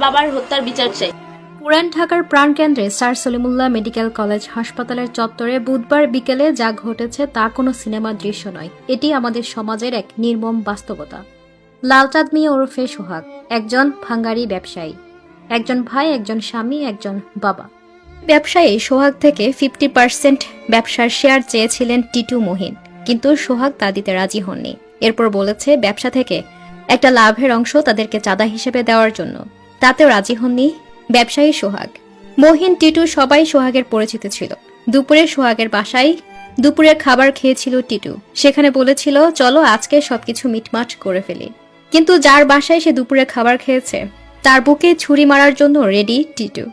বাবার হত্যার বিচার চাই। পুরান ঢাকার প্রাণকেন্দ্রে স্যার সলিমুল্লাহ মেডিকেল কলেজ হাসপাতালের চত্বরে বুধবার বিকেলে যা ঘটেছে তা কোনো সিনেমার দৃশ্য নয়। এটি আমাদের সমাজের এক নির্মম বাস্তবতা। লালচাঁদ মিয়া ওরফে সোহাগ, একজন ভাঙ্গারি ব্যবসায়ী। একজন ভাই, একজন স্বামী, একজন বাবা। ব্যবসায়ী সোহাগ থেকে ফিফটি পার্সেন্ট ব্যবসার শেয়ার চেয়েছিলেন টিটু মহিন। কিন্তু সোহাগ তা দিতে রাজি হননি। এরপর বলেছে, ব্যবসা থেকে একটা লাভের অংশ তাদেরকে চাঁদা হিসেবে দেওয়ার জন্য। তাতেও রাজি হননি ব্যবসায়ী সোহাগ। মহিন, টিটু সবাই সোহাগের পরিচিত ছিল। দুপুরে সোহাগের বাসায় দুপুরের খাবার খেয়েছিল টিটু। সেখানে বলেছিল, চলো আজকে সবকিছু মিটমাট করে ফেলি। কিন্তু যার বাসায় সে দুপুরে খাবার খেয়েছে, তার বুকে ছুরি মারার জন্য রেডি টিটু।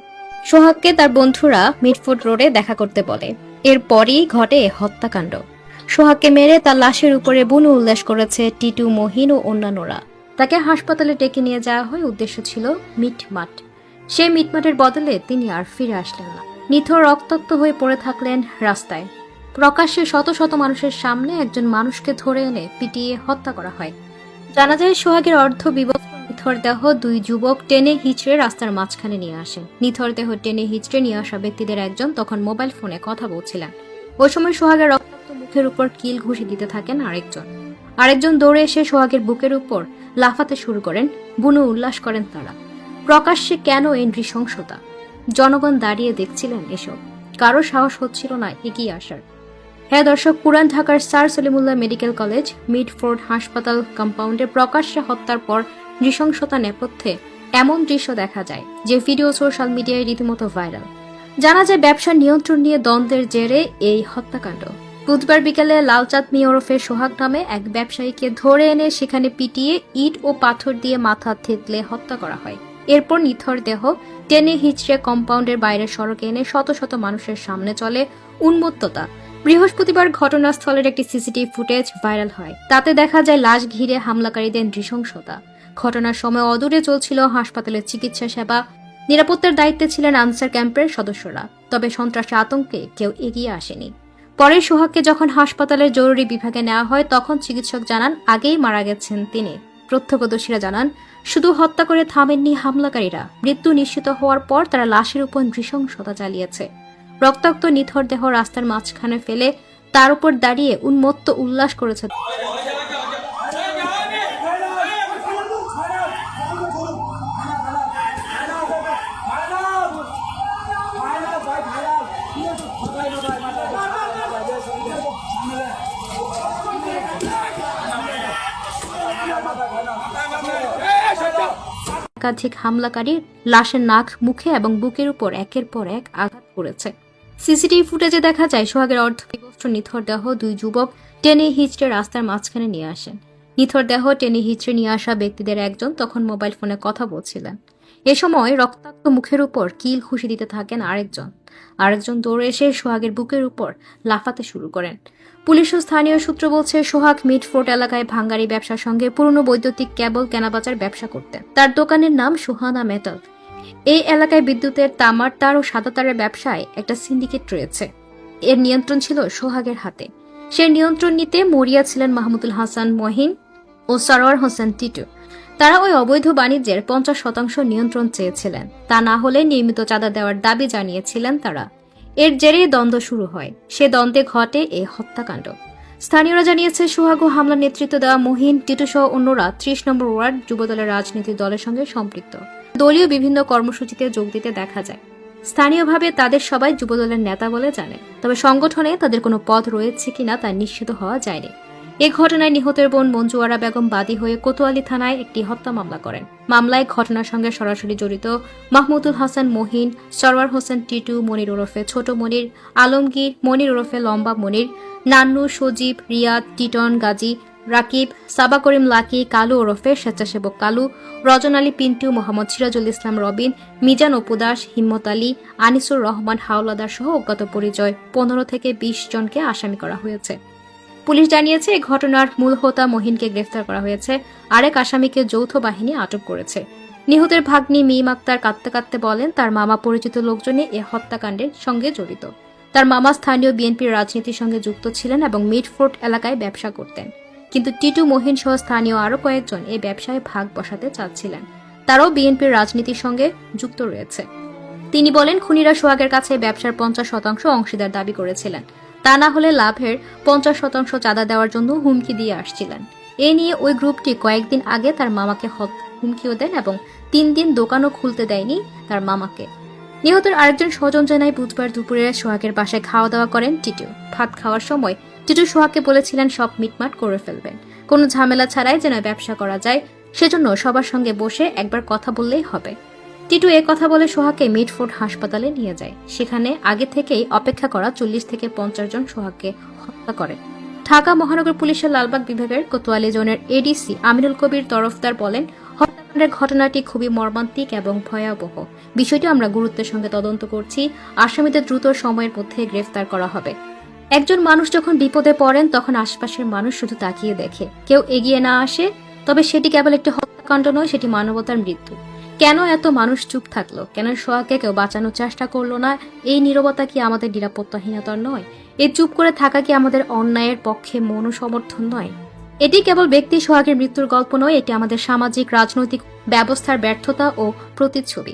সোহাগকে তার বন্ধুরা মিটফুড রোডে দেখা করতে বলে। এরপরই ঘটে হত্যাকাণ্ড। সোহাগকে মেরে তার লাশের উপরে বুনো উল্লাস করেছে টিটু, মহিন ও অন্যান্যরা। তাকে হাসপাতালে ডেকে নিয়ে যাওয়া হয় উদ্দেশ্য ছিল মিটমাট। সে মিটমাটের বদলে তিনি আর ফিরে আসলেন না। নিথর রক্তাক্ত হয়ে পড়ে থাকলেন রাস্তায়। প্রকাশ্যে শত শত মানুষের সামনে একজন মানুষকে ধরে এনে পিটিয়ে হত্যা করা হয়। জানা যায় সোহাগের অর্ধ বিভক্ত নিথর দেহ দুই যুবক টেনে হিচড়ে রাস্তার মাঝখানে নিয়ে আসেন নিথর দেহ টেনে হিচড়ে নিয়ে আসা ব্যক্তিদের একজন তখন মোবাইল ফোনে কথা বলছিলেন। ওই সময় সোহাগের রক্তাক্ত মুখের উপর কিল ঘুষি দিতে থাকেন আরেকজন। আরেকজন দৌড়ে এসে সোহাগের বুকের উপর লাফাতে শুরু করেন। বুনো উল্লাস করেন তারা। প্রকাশ্যে কেন এই নৃশংসতা? জনগণ দাঁড়িয়ে দেখছিলেন এসব। কারও সাহস হচ্ছিল না এগিয়ে আসার। হ্যাঁ দর্শক, পুরান ঢাকার sir Salimullah medical college, Mitford হাসপাতাল কম্পাউন্ডে প্রকাশ্যে হত্যার পর নৃশংসতা নেপথ্যে এমন দৃশ্য দেখা যায় যে ভিডিও সোশ্যাল মিডিয়ায় রীতিমতো ভাইরাল। জানা যায় ব্যবসার নিয়ন্ত্রণ নিয়ে দ্বন্দ্বের জেরে এই হত্যাকাণ্ড। বুধবার বিকেলে লালচাঁদ মিয়া সোহাগ নামে এক ব্যবসায়ীকে ধরে এনে সেখানে পিটিয়ে ইট ও পাথর দিয়ে মাথা থেতলে হত্যা করা হয়। এরপর নিথর দেহ টেনে হিচড়ে কম্পাউন্ডের বাইরের সড়কে এনে শত শত মানুষের সামনে চলে উন্মত্ততা। বৃহস্পতিবার ঘটনাস্থলের একটি সিসিটিভি ফুটেজ ভাইরাল হয়। তাতে দেখা যায়, লাশ ঘিরে হামলাকারীদের নৃশংসতা। ঘটনার সময় অদূরে চলছিল হাসপাতালের চিকিৎসা সেবা। নিরাপত্তার দায়িত্বে ছিলেন আনসার ক্যাম্পের সদস্যরা। তবে সন্ত্রাসী আতঙ্কে কেউ এগিয়ে আসেনি। পরে সোহাগকে যখন হাসপাতালের জরুরি বিভাগে নেওয়া হয়, তখন চিকিৎসক জানান, আগেই মারা গেছেন তিনি। প্রত্যক্ষদর্শীরা জানান, শুধু হত্যা করে থামেননি হামলাকারীরা। মৃত্যু নিশ্চিত হওয়ার পর তারা লাশের উপর নৃশংসতা চালিয়েছে। রক্তাক্ত নিথর দেহ রাস্তার মাঝখানে ফেলে তার উপর দাঁড়িয়ে উন্মত্ত উল্লাস করেছে। একাধিক হামলাকারী লাশের নাক, মুখে এবং বুকের উপর একের পর এক আঘাত করেছে। সিসিটিভি ফুটেজে দেখা যায়, সোহাগের অর্ধবিবস্ত্র নিথর দেহ দুই যুবক টেনে হিচড়ে রাস্তার মাঝখানে নিয়ে আসেন। নিথর দেহ টেনে হিচড়ে নিয়ে আসা ব্যক্তিদের একজন তখন মোবাইল ফোনে কথা বলছিলেন। এ সময় রক্তাক্ত মুখের উপর কিল খুশি দিতে থাকেন আরেকজন। আরেকজন দৌড়ে এসে সোহাগের বুকের উপর লাফাতে শুরু করেন। পুলিশ ও স্থানীয় সূত্র বলছে, সোহাগ মিটফোর্ট এলাকায় ভাঙ্গারি ব্যবসার সঙ্গে পুরনো বৈদ্যুতিক কেবল, কেনাবেচার ব্যবসা করতেন তার দোকানের নাম সুহানা মেটাল এই এলাকায় বিদ্যুতের তামার তার ও সাদা তারের ব্যবসায় একটা সিন্ডিকেট রয়েছে। এর নিয়ন্ত্রণ ছিল সোহাগের হাতে। সে নিয়ন্ত্রণ নিতে মরিয়া ছিলেন মাহমুদুল হাসান মহিন ও সরোয়ার হোসেন টিটু। তারা ওই অবৈধ বাণিজ্যের পঞ্চাশ শতাংশ নিয়ন্ত্রণ চেয়েছিলেন। তা না হলে নিয়মিত চাঁদা দেওয়ার দাবি জানিয়েছিলেন তারা। এর জেরেই দ্বন্দ্ব শুরু হয়। সে দ্বন্দ্বে ঘটে এ হত্যাকাণ্ড। স্থানীয়রা জানিয়েছে, সোহাগো হামলার নেতৃত্ব দেওয়া মহিন, টিটু সহ অন্যরা ত্রিশ নম্বর ওয়ার্ড যুবদলের রাজনীতি দলের সঙ্গে সম্পৃক্ত। দলীয় বিভিন্ন কর্মসূচিতে যোগ দিতে দেখা যায়। স্থানীয়ভাবে তাদের সবাই যুবদলের নেতা বলে জানে। তবে সংগঠনে তাদের কোনো পদ রয়েছে কিনা তা নিশ্চিত হওয়া যায়নি। এ ঘটনায় নিহতের বোন মঞ্জুয়ারা বেগম বাদী হয়ে কোতোয়ালি থানায় একটি হত্যা মামলা করেন। মামলায় ঘটনার সঙ্গে সরাসরি জড়িত মাহমুদুল হাসান মহিন, সরওয়ার হোসেন টিটু, মনির ওরফে ছোট মনির, আলমগীর, মনির ওরফে লম্বা মনির, নান্নু, সজীব, রিয়াদ, টিটন, গাজী, রাকিব, সাবা করিম, লাকি, কালু ওরফে স্বেচ্ছাসেবক কালু, রজন আলী, পিন্টু, মোহাম্মদ সিরাজুল ইসলাম, রবিন, মিজান অপুদাস হিম্মত আলী, আনিসুর রহমান, হাওলাদার সহ অজ্ঞাত পরিচয়। পনেরো থেকে বিশ জনকে আসামি করা হয়েছে। পুলিশ জানিয়েছে এই ঘটনার মূল হোতা মহিনকে গ্রেফতার করা হয়েছে। আরেক আসামিকে যৌথ বাহিনী আটক করেছে। নিহতের ভাগ্নি মিম আক্তার কাঁদতে কাঁদতে বলেন, তার মামা পরিচিত লোকজনে এ হত্যাকাণ্ডের সঙ্গে জড়িত। তার মামা স্থানীয় বিএনপির রাজনীতির সঙ্গে যুক্ত ছিলেন এবং মিডফোর্ট এলাকায় ব্যবসা করতেন। কিন্তু টিটু মহিন সহ স্থানীয় আরও কয়েকজন এই ব্যবসায় ভাগ বসাতে চাচ্ছিলেন। তারাও বিএনপির রাজনীতির সঙ্গে যুক্ত রয়েছে। তিনি বলেন, খুনিরা সোহাগের কাছে ব্যবসার পঞ্চাশ শতাংশ অংশীদার দাবি করেছিলেন। তা না হলে লাভের পঞ্চাশ শতাংশ চাঁদা দেওয়ার জন্য হুমকি দিয়ে আসছিলেন। এ নিয়ে ওই গ্রুপটি কয়েকদিন আগে তার মামাকে হুমকিও দেন এবং তিন দিন দোকানও খুলতে দেয়নি তার মামাকে। নিহতের আরেকজন স্বজন জানায় বুধবার দুপুরে সোহাগের বাসায় খাওয়া দাওয়া করেন টিটু। ভাত খাওয়ার সময় টিটু সোহাগকে বলেছিলেন, সব মিটমাট করে ফেলবেন। কোনো ঝামেলা ছাড়াই যেন ব্যবসা করা যায়, সেজন্য সবার সঙ্গে বসে একবার কথা বললেই হবে। টিটু এ কথা বলে সোহাগকে মিডফোর্ড হাসপাতালে নিয়ে যায়। সেখানে আগে থেকেই অপেক্ষা করা চল্লিশ থেকে পঞ্চাশ জন সোহাগকে হত্যা করে। ঢাকা মহানগর পুলিশের লালবাগ বিভাগের কোতোয়ালি জোনের এডিসি আমিনুল কবির তরফদার বলেন, হত্যাকাণ্ডের ঘটনাটি খুবই মর্মান্তিক এবং ভয়াবহ। বিষয়টি আমরা গুরুত্বের সঙ্গে তদন্ত করছি। আসামিদের দ্রুত সময়ের মধ্যে গ্রেফতার করা হবে। একজন মানুষ যখন বিপদে পড়েন, তখন আশপাশের মানুষ শুধু তাকিয়ে দেখে। কেউ এগিয়ে না আসে, তবে সেটি কেবল একটি হত্যাকাণ্ড নয়, সেটি মানবতার মৃত্যু। কেন এত মানুষ চুপ থাকল? কেন সোহাগকে কেউ বাঁচানোর চেষ্টা করল না? এই নিরবতা কি আমাদের নিরাপত্তাহীনতার নয়? এই চুপ করে থাকা কি আমাদের অন্যায়ের পক্ষে মনোসমর্থন নয়? এটি কেবল ব্যক্তি সোহাগের মৃত্যুর গল্প নয়, এটি আমাদের সামাজিক, রাজনৈতিক ব্যবস্থার ব্যর্থতা ও প্রতিচ্ছবি।